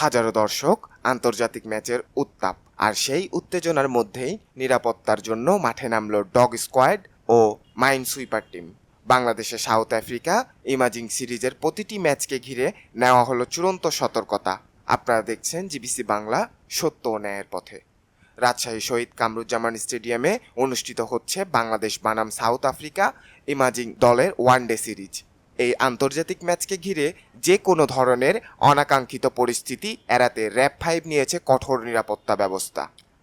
হাজারো দর্শক আন্তর্জাতিক ম্যাচের উত্তাপ। আর সেই উত্তেজনার মধ্যেই নিরাপত্তার জন্য মাঠে নামল ডগ স্কোয়াড ও মাইন সুইপার টিম। বাংলাদেশে সাউথ আফ্রিকা ইমাজিং সিরিজের প্রতিটি ম্যাচকে ঘিরে নেওয়া হলো চূড়ান্ত সতর্কতা। আপনারা দেখছেন জিবিসি বাংলা, সত্য ও ন্যায়ের পথে। রাজশাহী শহীদ কামরুজ্জামান স্টেডিয়ামে অনুষ্ঠিত হচ্ছে বাংলাদেশ বানাম সাউথ আফ্রিকা ইমাজিং দলের ওয়ানডে সিরিজ। এই আন্তর্জাতিক ম্যাচকে ঘিরে যে কোনো ধরনের অনাকাঙ্ক্ষিত পরিস্থিতি এড়াতে র্যাব ফাইভ নিয়েছে কঠোর নিরাপত্তা ব্যবস্থা।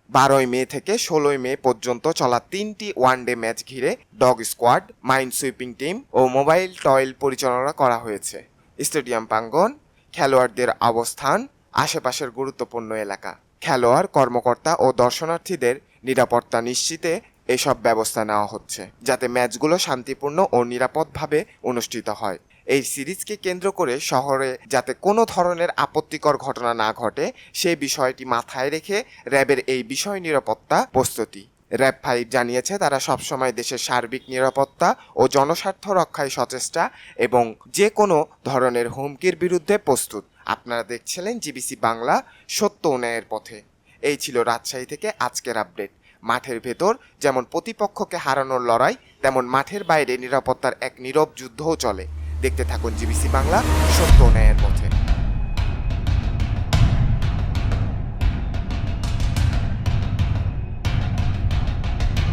বারোই মে থেকে ষোলোই মে পর্যন্ত চলা তিনটি ওয়ানডে ম্যাচ ঘিরে dog squad, mind sweeping team ও মোবাইল টয়েল পরিচালনা করা হয়েছে। স্টেডিয়াম প্রাঙ্গন খেলোয়াড়দের অবস্থান, আশেপাশের গুরুত্বপূর্ণ এলাকা। খেলোয়াড়, কর্মকর্তা ও দর্শনার্থীদের নিরাপত্তা নিশ্চিতে এসব ব্যবস্থা নেওয়া হচ্ছে, যাতে ম্যাচগুলো শান্তিপূর্ণ ও নিরাপদভাবে অনুষ্ঠিত হয়। এই সিরিজকে কেন্দ্র করে শহরে যাতে কোনো ধরনের আপত্তিকর ঘটনা না ঘটে সেই বিষয়টি মাথায় রেখে র্যাবের এই বিষয় নিরাপত্তা প্রস্তুতি। র্যাব ফাইভ জানিয়েছে, তারা সবসময় দেশের সার্বিক নিরাপত্তা ও জনস্বার্থ রক্ষায় সচেষ্টা এবং যে কোনো ধরনের হুমকির বিরুদ্ধে প্রস্তুত। আপনারা দেখছিলেন জিবিসি বাংলা সত্য ও ন্যায়ের পথে। এই ছিল রাজশাহী থেকে আজকের আপডেট। মাঠের ভেতর, যেমন প্রতিপক্ষকে হারানোর লড়াই, তেমন মাঠের বাইরে নিরাপত্তার এক নীরব যুদ্ধও চলে। দেখতে থাকুন জিবিসি বাংলা, সত্য ন্যায়ের পথে।